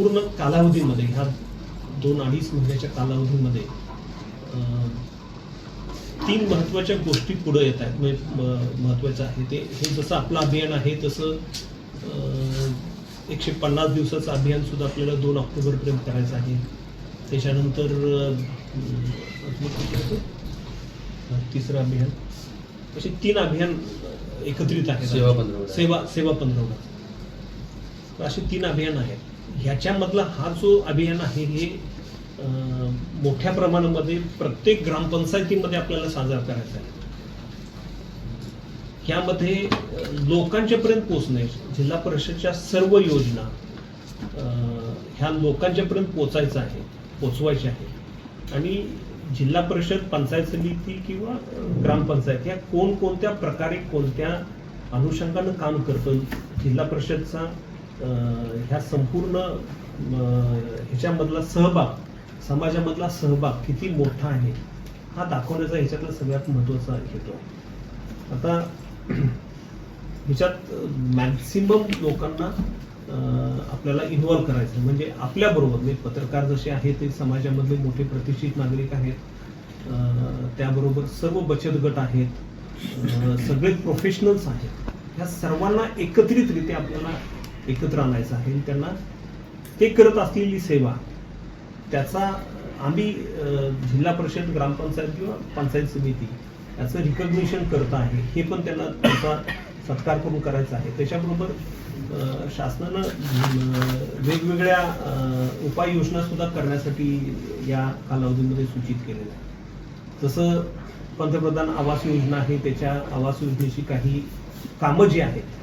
संपूर्ण कालावधीमध्ये ह्या दोन अडीच महिन्याच्या कालावधीमध्ये तीन महत्त्वाच्या गोष्टी पुढे येत आहेत. म्हणजे महत्त्वाचं आहे ते. हे जसं आपलं अभियान आहे तसं एकशे पन्नास दिवसाचं अभियान सुद्धा आपल्याला दोन ऑक्टोबरपर्यंत करायचं आहे. त्याच्यानंतर तिसरं अभियान. असे तीन अभियान एकत्रित आहेत. सेवा. सेवा सेवा पंधरवडा. असे तीन अभियान आहेत. ह्याच्यामधला हा जो अभियान आहे हे मोठ्या प्रमाणामध्ये प्रत्येक ग्रामपंचायतीमध्ये आपल्याला साजरा करायचा आहे. ह्यामध्ये लोकांच्यापर्यंत पोचणे जिल्हा परिषदच्या सर्व योजना ह्या लोकांच्यापर्यंत पोचायचं आहे पोचवायचे आहे. आणि जिल्हा परिषद पंचायत समिती किंवा ग्रामपंचायत ह्या कोणकोणत्या प्रकारे कोणत्या अनुषंगानं काम करतं जिल्हा परिषदचा ह्या संपूर्ण ह्याच्यामधला सहभाग समाजामधला सहभाग किती मोठा आहे हा दाखवण्याचा ह्याच्यातला सगळ्यात महत्त्वाचा येतो आता ह्याच्यात मॅक्सिमम लोकांना आपल्याला इन्व्हॉल्व करायचं म्हणजे आपल्याबरोबर म्हणजे पत्रकार जसे आहेत ते समाजामधले मोठे प्रतिष्ठित नागरिक आहेत त्याबरोबर सर्व बचत गट आहेत सगळे प्रोफेशनल्स आहेत ह्या सर्वांना एकत्रितरित्या आपल्याला एकत्र आणायचं आहे. आणि त्यांना ते करत असलेली सेवा त्याचा आम्ही जिल्हा परिषद ग्रामपंचायत किंवा पंचायत समिती याचं रिकग्निशन करत आहे. हे पण त्यांना त्याचा सत्कार करून करायचा आहे. त्याच्याबरोबर शासनानं वेगवेगळ्या अं, उपाययोजना सुद्धा करण्यासाठी या कालावधीमध्ये सूचित केलेल्या आहे. जसं पंतप्रधान आवास योजना आहे त्याच्या आवास योजनेची काही कामं जी आहेत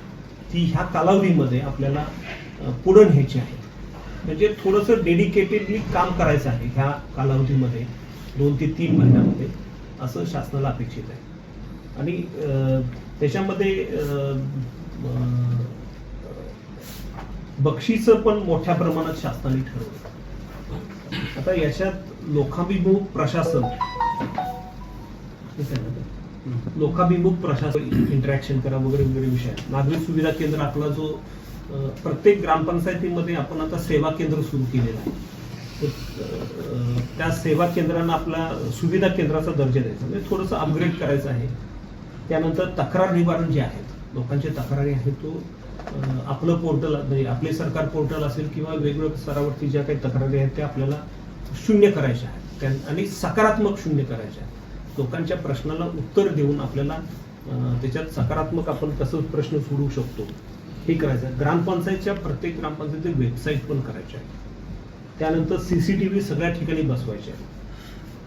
ती ह्या कालावधीमध्ये आपल्याला अं, पुढं न्यायची आहे. म्हणजे थोडंसं डेडिकेटेडली काम करायचं आहे ह्या कालावधीमध्ये दोन ते तीन महिन्यामध्ये असं शासनाला अपेक्षित आहे. आणि अं, त्याच्यामध्ये बक्षीसं पण मोठ्या प्रमाणात शासनाने ठरवलं. आता याच्यात लोकाभिमुख प्रशासन ठीक आहे ना? लोकाभिमुख प्रशासन इंटरॅक्शन करा वगैरे वगैरे विषय. नागरिक सुविधा केंद्र आपला जो प्रत्येक ग्रामपंचायतीमध्ये आपण आता सेवा केंद्र सुरू केलेलं आहे. त्या सेवा केंद्रांना आपला सुविधा केंद्राचा दर्जा द्यायचा. म्हणजे थोडंसं अपग्रेड करायचं आहे. त्यानंतर तक्रार निवारण जे आहेत लोकांच्या तक्रारी आहेत तो आपलं पोर्टल म्हणजे आपले सरकार पोर्टल असेल किंवा वेगवेगळ्या स्तरावरती ज्या काही तक्रारी आहेत त्या आपल्याला शून्य करायच्या आहेत. त्या- आणि सकारात्मक शून्य करायच्या आहेत. लोकांच्या प्रश्नाला उत्तर देऊन आपल्याला त्याच्यात सकारात्मक आपण कसं प्रश्न सोडवू शकतो. हे करायचं. ग्रामपंचायतच्या प्रत्येक ग्रामपंचायतीची वेबसाईट पण करायची आहे. त्यानंतर सीसीटीव्ही सगळ्या ठिकाणी बसवायचे आहे.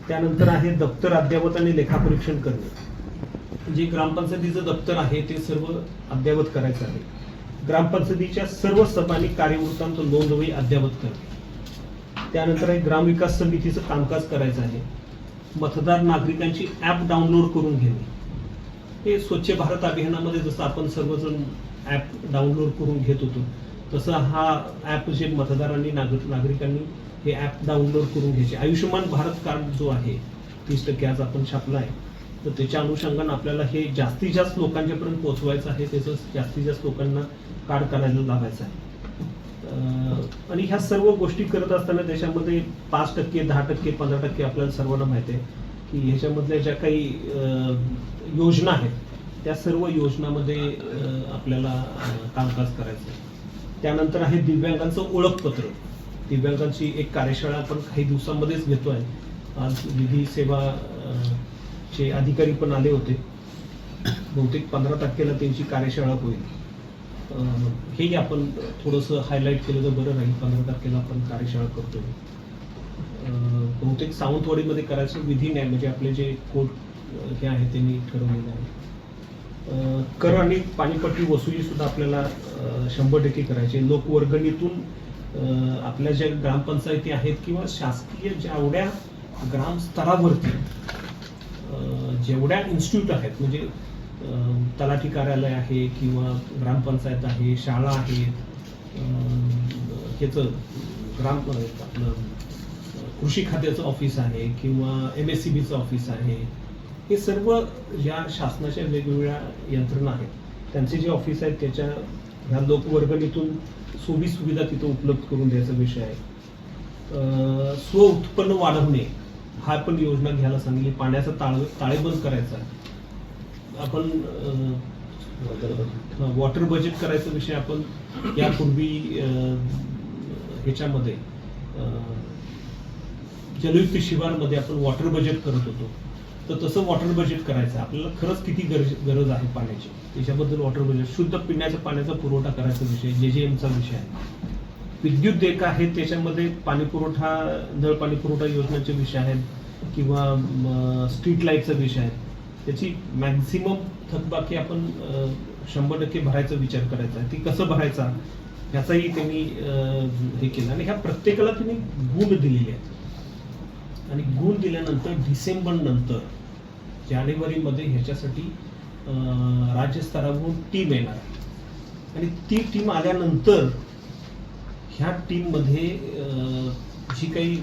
त्यानंतर आहे दप्तर अद्ययावत आणि लेखापरीक्षण करणे. जे ग्रामपंचायतीचं दप्तर आहे ते सर्व अद्ययावत करायचं आहे. ग्रामपंचायतीच्या सर्व सभानी कार्यवृत्तांत नोंदवही अद्ययावत करणे. त्यानंतर आहे ग्रामविकास समितीचं कामकाज करायचं आहे. मतदार नागरिकांची ॲप डाउनलोड करून घेणे. हे स्वच्छ भारत अभियानामध्ये जसं आपण सर्वजण ॲप डाउनलोड करून घेत होतो तसं हा ॲप जे मतदारांनी नागरिक नागरिकांनी हे ॲप डाउनलोड करून घ्यायचे. आयुष्यमान भारत कार्ड जो आहे तीस टक्के आज आपण छापला आहे तर त्याच्या अनुषंगानं आपल्याला हे जास्तीत जास्त लोकांच्यापर्यंत पोहोचवायचं आहे त्याचं जास्तीत जास्त लोकांना कार्ड करायला लावायचं आहे. आणि ह्या सर्व गोष्टी करत असताना त्याच्यामध्ये पाच टक्के दहा टक्के पंधरा टक्के आपल्याला सर्वांना माहिती आहे की ह्याच्यामधल्या ज्या काही योजना आहेत त्या सर्व योजनामध्ये आपल्याला कामकाज करायचं आहे. त्यानंतर आहे दिव्यांगांचं ओळखपत्र. दिव्यांगांची एक कार्यशाळा आपण काही दिवसांमध्येच घेतो आहे आज विधी सेवा चे अधिकारी पण आले होते. बहुतेक पंधरा तारखेला त्यांची कार्यशाळा होईल. हेही आपण थोडंसं हायलाईट केलं तर बरं राहील. पंधरा तारखेला आपण कार्यशाळा करतोय. बहुतेक सावंतवाडीमध्ये करायचं विधी नाही. म्हणजे आपले जे कोर्ट हे आहे त्यांनी ठरवलेलं आहे. कर आणि पाणीपट्टी वसुली सुद्धा आपल्याला शंभर टक्के करायचे लोकवर्गणीतून आपल्या ज्या ग्रामपंचायती आहेत किंवा शासकीय जेवढ्या ग्रामस्तरावरती जेवढ्या इन्स्टिट्यूट आहेत म्हणजे तलाठी कार्यालय आहे किंवा ग्रामपंचायत आहे शाळा आहेत ह्याचं ग्राम आपलं कृषी खात्याचं ऑफिस आहे किंवा एम एस सी बीचं ऑफिस आहे. हे सर्व ज्या शासनाच्या वेगवेगळ्या यंत्रणा आहेत. त्यांचे जे ऑफिस आहेत त्याच्या ह्या लोकवर्गणीतून सोयी सुविधा तिथं उपलब्ध करून द्यायचा विषय आहे. स्व उत्पन्न वाढवणे हा पण योजना घ्यायला सांगली पाण्याचा ताळ ताळेबंद करायचा. आपण वॉटर बजेट करायचा विषय आपण यापूर्वी ह्याच्यामध्ये जलयुक्त शिवारमध्ये आपण वॉटर बजेट करत होतो. तर तसं वॉटर बजेट करायचं. आपल्याला खरंच किती गरज गरज आहे पाण्याची. त्याच्याबद्दल वॉटर बजेट शुद्ध पिण्याच्या पाण्याचा पुरवठा करायचा विषय जे जे एमचा विषय आहे. विद्युत देयक आहे त्याच्यामध्ये पाणी पुरवठा नळ पाणी पुरवठा योजनेचे विषय आहेत किंवा स्ट्रीट लाईटचा विषय आहे. त्याची मॅक्झिमम थकबाकी आपण शंभर टक्के भरायचा विचार करायचा आहे. ती कसं भरायचा ह्याचाही त्यांनी हे केलं. आणि ह्या प्रत्येकाला त्यांनी गुण दिलेले आहेत. आणि गुण दिल्यानंतर डिसेंबर नंतर जानेवारीमध्ये ह्याच्यासाठी राज्यस्तरावरून टीम येणार आहे. आणि ती टीम आल्यानंतर ह्या टीममध्ये जी काही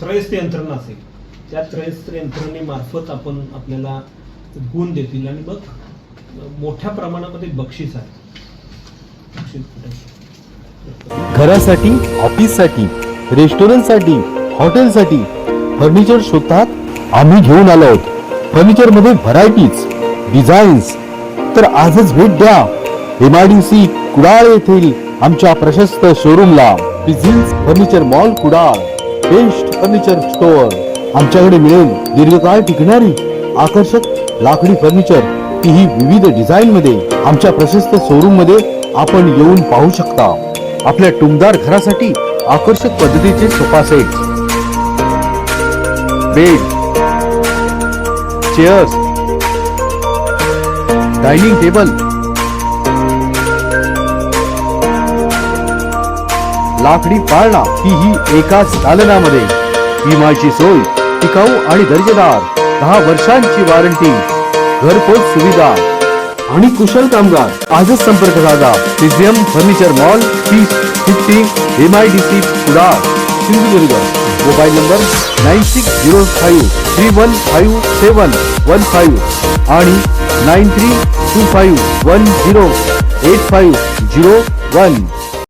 त्रयस्थ यंत्रणा असेल त्या त्रयस्त्र यंत्रणेमार्फत आपण आपल्याला गुण देतील आणि मग मोठ्या प्रमाणामध्ये बक्षीस आहे. घरासाठी ऑफिससाठी रेस्टॉरंटसाठी हॉटेलसाठी फर्निचर शोधतात आम्ही घेऊन आलो आहोत. फर्निचरमध्ये व्हरायटीज डिझाईन्स तर आजच भेट द्या. एमआयडीसी कुडाळ येथील आमच्या प्रशस्त शोरूमला. Business furniture mall Kudal best furniture store आमच्याकडे मिळेल दीर्घकाळ टिकणारी आकर्षक लाकडी फर्निचर तीही विविध डिझाईन मध्ये आमच्या प्रशस्त शोरूममध्ये आपण येऊन पाहू शकता. आपल्या टुमदार घरासाठी आकर्षक पद्धतीचे sofa set bed chairs dining table लाकडी पाळणा ही एकाच दालनामध्ये विमाची सोय. टिकाऊ आणि दर्जेदार दहा वर्षांची वॉरंटी घरपोच सुविधा आणि कुशल कामगार. आजच संपर्क साधा. P C M furniture mall तीस fifty M I D C Kudal Sindhudurg. Mobile number nine six zero five three one five seven one five आणि nine three two five one zero eight five zero one.